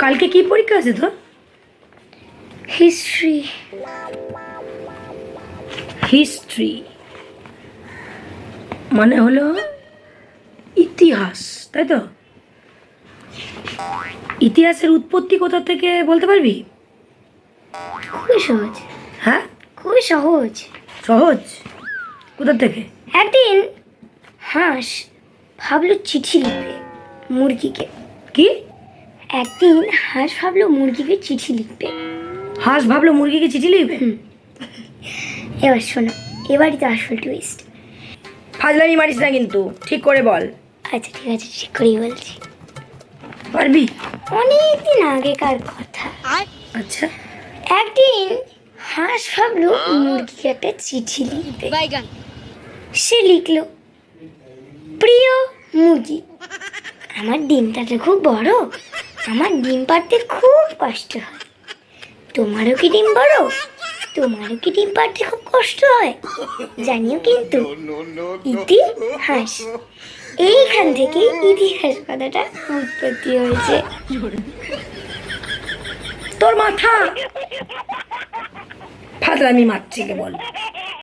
কালকে কি পরীক্ষা আছে তোর? হিস্ট্রি। হিস্ট্রি। মানে হলো ইতিহাস তাই তো? ইতিহাসের উৎপত্তি কোথা থেকে বলতে পারবি? খুবই সহজ। হ্যাঁ? খুবই সহজ। সহজ? কোথা থেকে? একদিন হাঁস ভাবলো চিঠি লিখবে মুরগিকে। কি? একদিন হাঁস ভাবলো মুরগিকে চিঠি লিখবে। হাঁস ভাবলো মুরগিকে চিঠি লিখবে? এবার শোনো এবারই তো আসল টুইস্ট ফাজলামি মারিস না কিন্তু ঠিক করে বল। আচ্ছা ঠিক আছে ঠিক করেই বলছি। পারবি? অনেক দিন আগেকার কথা। আচ্ছা। একদিন হাঁস ভাবলো মুরগিকে একটা চিঠি লিখবে। সে লিখলো প্রিয় মুরগি আমার ডিমটা তো খুব বড় আমার ডিম পাড়তে খুব কষ্ট হয়। তোমারও কি ডিম বড় তোমারও কি ডিম পাড়তে খুব কষ্ট হয়? জানিও কিন্তু ইতি হাঁস। এইখান থেকে ইতিহাস কথাটা উৎপত্তি হয়েছে। তোর মাথা! ফাজলামি মারছি বল?